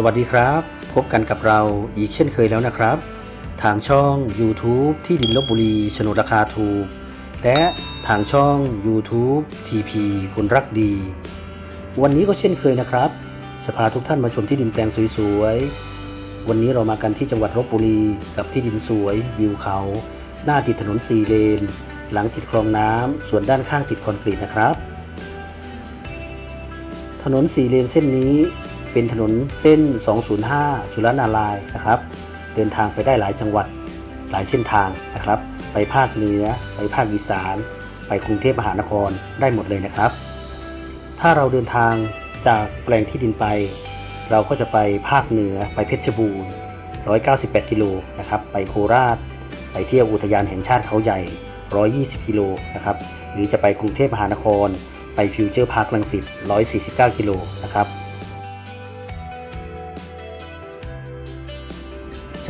สวัสดีครับ พบกันกับเราอีกเช่นเคยแล้วนะครับ ทางช่อง YouTube ที่ดินลบบุรีโฉนดราคาถูก และทางช่อง YouTube TP คนรักดี วันนี้ก็เช่นเคยนะครับจะพาทุกท่านมาชมที่ดินแปลงสวยๆ วันนี้เรามากันที่จังหวัดลบบุรีกับที่ดินสวย วิวเขา หน้าติดถนนสี่เลน หลังติดคลองน้ำส่วนด้านข้างติดคอนกรีตนะครับ ถนนสี่เลนเส้นนี้ เป็นถนนเส้น 205 สุรนารายนะครับ เดินทางไปได้หลายจังหวัดหลายเส้นทางนะครับ ไปภาคเหนือ ไปภาคอีสาน ไปกรุงเทพมหานครได้หมดเลยนะครับ ถ้าเราเดินทางจากแปลงที่ดินไป เราก็จะไปภาคเหนือไปเพชรบูรณ์ 198 กิโลนะครับ ไปโคราช ไปเที่ยวอุทยานแห่งชาติเขาใหญ่ 120 กิโลนะครับ หรือจะไปกรุงเทพมหานคร ไปฟิวเจอร์พาร์คลังสิต149 กิโลนะครับ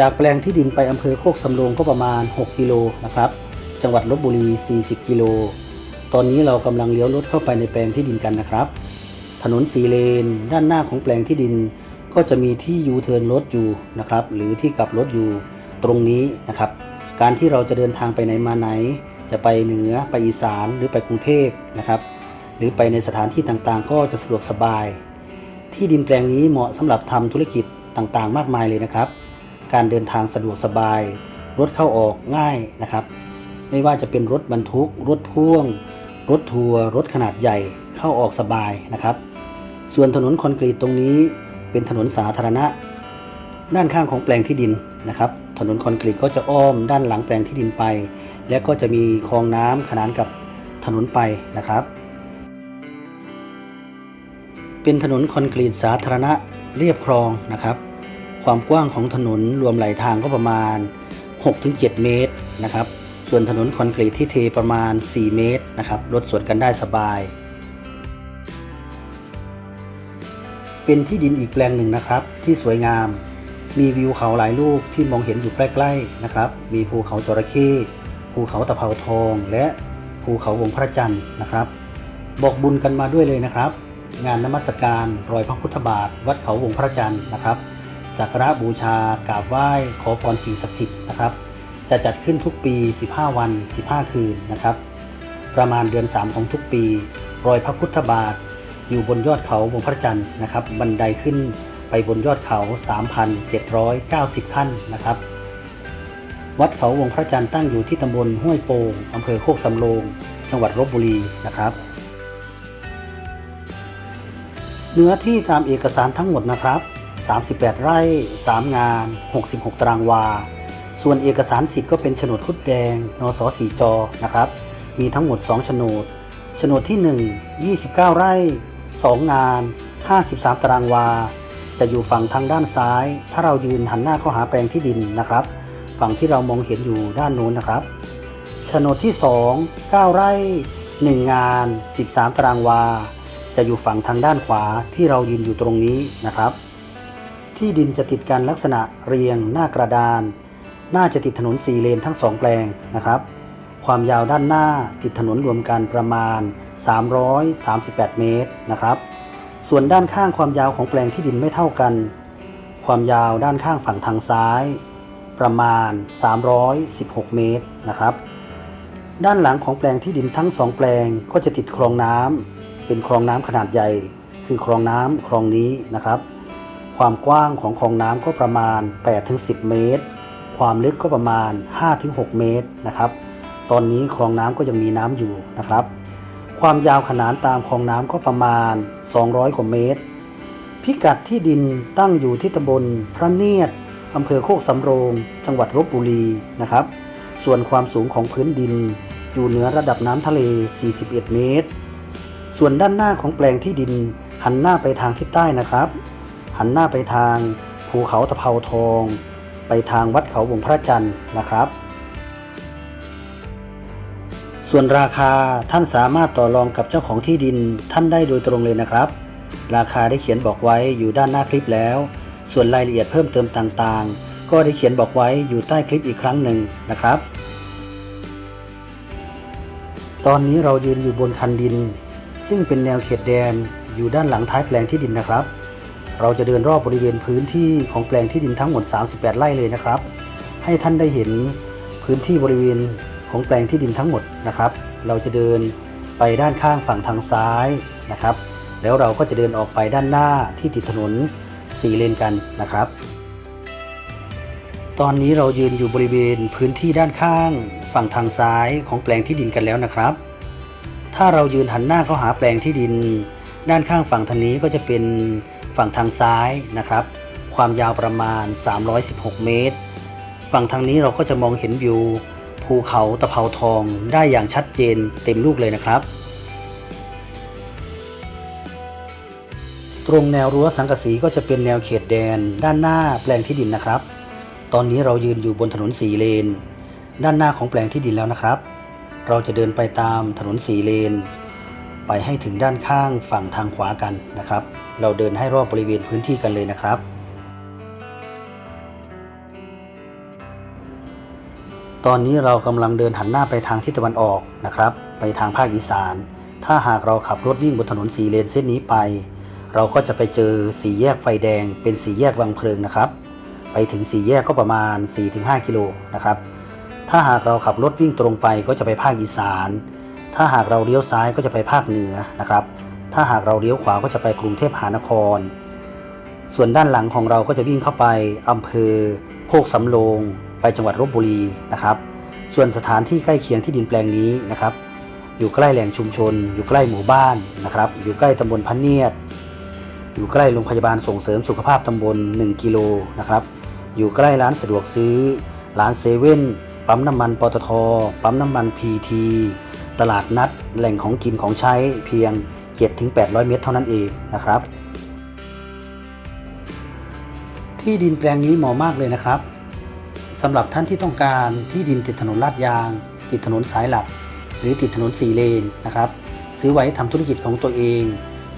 จากแปลงที่ดินไปอำเภอโคกสำโรงก็ประมาณ 6 กิโลนะครับ จังหวัดลบบุรี 40 กิโล ตอนนี้เรากำลังเลี้ยวรถเข้าไปในแปลงที่ดินกันนะครับ ถนนสีเลน ด้านหน้าของแปลงที่ดิน ก็จะมีที่ยูเทิร์นรถอยู่นะครับ หรือที่กลับรถอยู่ตรงนี้นะครับ การที่เราจะเดินทางไปไหนมาไหน จะไปเหนือไปอีสานหรือไปกรุงเทพนะครับ หรือไปในสถานที่ต่างๆ ก็จะสะดวกสบาย ที่ดินแปลงนี้เหมาะสำหรับทำธุรกิจต่างๆ มากมายเลยนะครับ การเดินทางสะดวกสบาย รถเข้าออกง่ายนะครับ ไม่ว่าจะเป็นรถบรรทุก รถพ่วง รถทัวร์รถขนาดใหญ่เข้าออกสบายนะครับ ส่วนถนนคอนกรีตตรงนี้เป็นถนนสาธารณะ ด้านข้างของแปลงที่ดินนะครับ ถนนคอนกรีตก็จะอ้อมด้านหลังแปลงที่ดินไป และก็จะมีคลองน้ำขนานกับถนนไปนะครับ เป็นถนนคอนกรีตสาธารณะเรียบคลองนะครับ ความกว้างของถนนรวมไหลทางก็ประมาณ 6-7 เมตรนะครับ ส่วนถนนคอนกรีตที่เทประมาณ 4 เมตรนะครับรถสวนกันได้สบาย เป็นที่ดินอีกแปลงหนึ่งนะครับ ที่สวยงาม มีวิวเขาหลายลูกที่มองเห็นอยู่ใกล้ๆนะครับ มีภูเขาจระเข้ภูเขาตะเภาทองและภูเขาวงพระจันทร์นะครับ บอกบุญกันมาด้วยเลยนะครับ งานนมัสการรอยพระพุทธบาท วัดเขาวงพระจันทร์นะครับ สักการะบูชากราบไหว้ขอพรสิ่งศักดิ์สิทธิ์นะครับ จะจัดขึ้นทุกปี 15 วัน 15 คืนนะครับ ประมาณเดือน 3 ของทุกปี รอยพระพุทธบาท อยู่บนยอดเขาวงพระจันทร์นะครับ บันไดขึ้นไปบนยอดเขา 3,790 ขั้นนะครับ วัดเขาวงพระจันทร์ตั้งอยู่ที่ตำบลห้วยโป่งอำเภอโคกสำโรง จังหวัดลบบุรีนะครับ เนื้อที่ตามเอกสารทั้งหมดนะครับ 38 ไร่ 3 งาน 66 ตารางวา ส่วนเอกสารสิทธิ์ก็เป็นโฉนดคุดแดง นสสีจอนะครับ มีทั้งหมด 2 โฉนด โฉนดที่ 1 29 ไร่ 2 งาน 53 ตารางวา จะอยู่ฝั่งทางด้านซ้าย ถ้าเรายืนหันหน้าเข้าหาแปลงที่ดินนะครับ ฝั่งที่เรามองเห็นอยู่ด้านโน้นนะครับ โฉนดที่ 2 9 ไร่ 1 งาน 13 ตารางวา จะอยู่ฝั่งทางด้านขวาที่เรายืนอยู่ตรงนี้นะครับ ที่ดินจะติดกันลักษณะเรียงหน้ากระดาน น่าจะติดถนนสี่เลนทั้งสองแปลงนะครับ ความยาวด้านหน้าติดถนนรวมกันประมาณ 338 เมตรนะครับ ส่วนด้านข้างความยาวของแปลงที่ดินไม่เท่ากัน ความยาวด้านข้างฝั่งทางซ้าย ประมาณ 316 เมตรนะครับ ด้านหลังของแปลงที่ดินทั้งสองแปลงก็จะติดคลองน้ำเป็นคลองน้ำขนาดใหญ่ คือคลองน้ำคลองนี้นะครับ ความกว้างของคลองน้ำก็ประมาณ 8-10 เมตร ความลึกก็ประมาณ 5-6 เมตรนะครับ ตอนนี้คลองน้ำก็ยังมีน้ำอยู่นะครับ ความยาวขนานตามคลองน้ำก็ประมาณ 200 กว่าเมตร พิกัดที่ดินตั้งอยู่ที่ตำบลพระเนียดอำเภอโคกสำโรง จังหวัดลบบุรีนะครับ ส่วนความสูงของพื้นดินอยู่เหนือระดับน้ำทะเล 41 เมตร ส่วนด้านหน้าของแปลงที่ดินหันหน้าไปทางทิศใต้นะครับ หันหน้าไปทางภูเขาตะเภาทอง ไปทางวัดเขาวงพระจันทร์นะครับ ส่วนราคาท่านสามารถต่อรองกับเจ้าของที่ดินท่านได้โดยตรงเลยนะครับ ราคาได้เขียนบอกไว้อยู่ด้านหน้าคลิปแล้ว ส่วนรายละเอียดเพิ่มเติมต่างๆ ก็ได้เขียนบอกไว้อยู่ใต้คลิปอีกครั้งหนึ่งนะครับ ตอนนี้เรายืนอยู่บนคันดิน ซึ่งเป็นแนวเขตแดนอยู่ด้านหลังท้ายแปลงที่ดินนะครับ เราจะเดินรอบบริเวณพื้นที่ของแปลงที่ดินทั้งหมด 38 ไร่เลยนะครับ ให้ท่านได้เห็นพื้นที่บริเวณของแปลงที่ดินทั้งหมดนะครับ เราจะเดินไปด้านข้างฝั่งทางซ้ายนะครับ แล้วเราก็จะเดินออกไปด้านหน้าที่ติดถนนสี่เลนกันนะครับ ตอนนี้เรายืนอยู่บริเวณพื้นที่ด้านข้าง ฝั่งทางซ้ายของแปลงที่ดินกันแล้วนะครับ ถ้าเรายืนหันหน้าเข้าหาแปลงที่ดิน ด้านข้างฝั่งทางนี้ก็จะเป็น ฝั่งทางซ้ายนะครับ ความยาวประมาณ 316 เมตร ฝั่งทางนี้เราก็จะมองเห็นวิวภูเขาตะเภาทองได้อย่างชัดเจนเต็มลูกเลยนะครับ ตรงแนวรั้วสังกะสีก็จะเป็นแนวเขตแดน ด้านหน้าแปลงที่ดินนะครับ ตอนนี้เรายืนอยู่บนถนนสีเลน ด้านหน้าของแปลงที่ดินแล้วนะครับ เราจะเดินไปตามถนนสีเลน ไปให้ถึงด้านข้างฝั่งทางขวากันนะครับ เราเดินให้รอบบริเวณพื้นที่กันเลยนะครับ ตอนนี้เรากำลังเดินหันหน้าไปทางทิศตะวันออกนะครับ ไปทางภาคอีสาน ถ้าหากเราขับรถวิ่งบนถนนสีเลนเส้นนี้ไป เราก็จะไปเจอสีแยกไฟแดง เป็นสีแยกวังเพลิงนะครับ ไปถึงสี่แยกก็ประมาณ 4-5 กิโลนะครับ ถ้าหากเราขับรถวิ่งตรงไปก็จะไปภาคอีสาน ถ้าหากเราเลี้ยวซ้ายก็จะไปภาคเหนือนะครับ ถ้าหากเราเลี้ยวขวาก็จะไปกรุงเทพมหานคร ส่วนด้านหลังของเราก็จะวิ่งเข้าไปอำเภอโคกสำโรงไปจังหวัดลบบุรีนะครับ ส่วนสถานที่ใกล้เคียงที่ดินแปลงนี้นะครับ อยู่ใกล้แหล่งชุมชน อยู่ใกล้หมู่บ้านนะครับ อยู่ใกล้ตำบลพันเนียด อยู่ใกล้โรงพยาบาลส่งเสริมสุขภาพตำบล 1 กิโลนะครับ อยู่ใกล้ร้านสะดวกซื้อ ร้านเซเว่น ปั๊มน้ำมันปตท ปั๊มน้ำมันพีที ตลาดนัดแหล่งของกินของใช้เพียง 7-800 เมตรเท่านั้นเองนะครับ ที่ดินแปลงนี้เหมาะมากเลยนะครับสำหรับท่านที่ต้องการที่ดินติดถนนลาดยาง ติดถนนสายหลัก หรือติดถนนสี่เลนนะครับ ซื้อไว้ทำธุรกิจของตัวเอง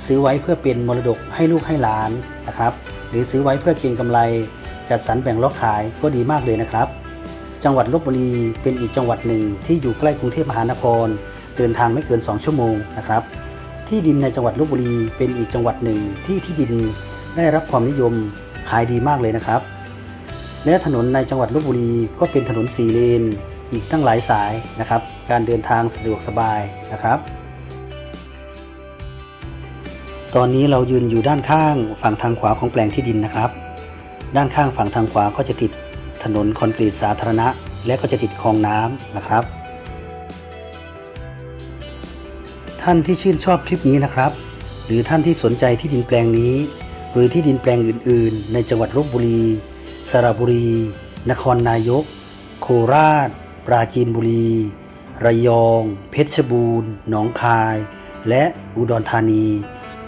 ซื้อไว้เพื่อเป็นมรดกให้ลูกให้หลานนะครับ หรือซื้อไว้เพื่อเก็งกำไร จัดสรรแบ่งล็อกขายก็ดีมากเลยนะครับ จังหวัดลบบุรีเป็นอีกจังหวัดหนึ่งที่อยู่ใกล้กรุงเทพมหานคร เดินทางไม่เกิน 2 ชั่วโมงนะครับ ที่ดินในจังหวัดลบบุรีเป็นอีกจังหวัดหนึ่งที่ที่ดินได้รับความนิยมขายดีมากเลยนะครับ และถนนในจังหวัดลบบุรีก็เป็นถนนสี่เลน อีกตั้งหลายสายนะครับ การเดินทางสะดวกสบายนะครับ ตอนนี้เรายืนอยู่ด้านข้างฝั่งทางขวาของแปลงที่ดินนะครับ ด้านข้างฝั่งทางขวาก็จะติดถนนคอนกรีตสาธารณะ และก็จะติดคลองน้ำนะครับ ท่านที่ชื่นชอบคลิปนี้นะครับ หรือท่านที่สนใจที่ดินแปลงนี้ หรือที่ดินแปลงอื่น ๆ ในจังหวัดลบบุรี สระบุรี นครนายก โคราช ปราจีนบุรี ระยอง เพชรบูรณ์ หนองคาย และอุดรธานี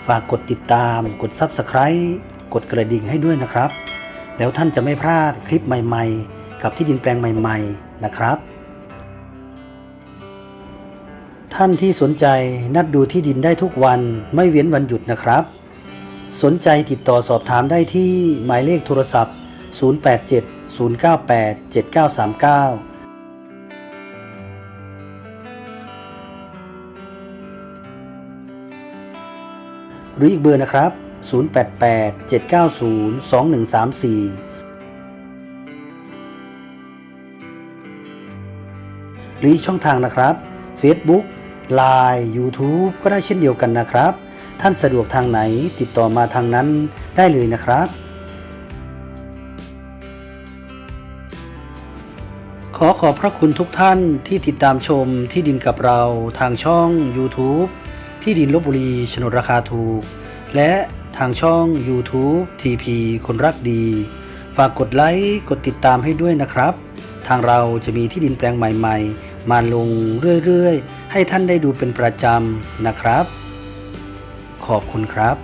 ฝากกดติดตาม กด Subscribe กดกระดิ่งให้ด้วยนะครับ แล้วท่านจะไม่พลาดคลิปใหม่ ๆ กับที่ดินแปลงใหม่ ๆ นะครับ ท่านที่สนใจนัดดูที่ดินได้ทุกวันไม่เว้นวันหยุดนะครับ สนใจติดต่อสอบถามได้ที่หมายเลขโทรศัพท์ 087 098 7939หรืออีกเบอร์นะครับ 088 790 2134 หรืออีกช่องทางนะครับ Facebook Line YouTube ก็ได้เช่นเดียวกันนะครับ ท่านสะดวกทางไหนติดต่อมาทางนั้นได้เลยนะครับ ขอขอบพระคุณทุกท่านที่ติดตามชมที่ดินกับเราทางช่อง YouTube ที่ดินลบบุรีโฉนดราคาถูก และทางช่อง YouTube TP คนรักดี ฝากกดไลค์กดติดตามให้ด้วยนะครับ ทางเราจะมีที่ดินแปลงใหม่ ๆ มาลงเรื่อยๆ ให้ท่านได้ดูเป็นประจำนะครับ ขอบคุณครับ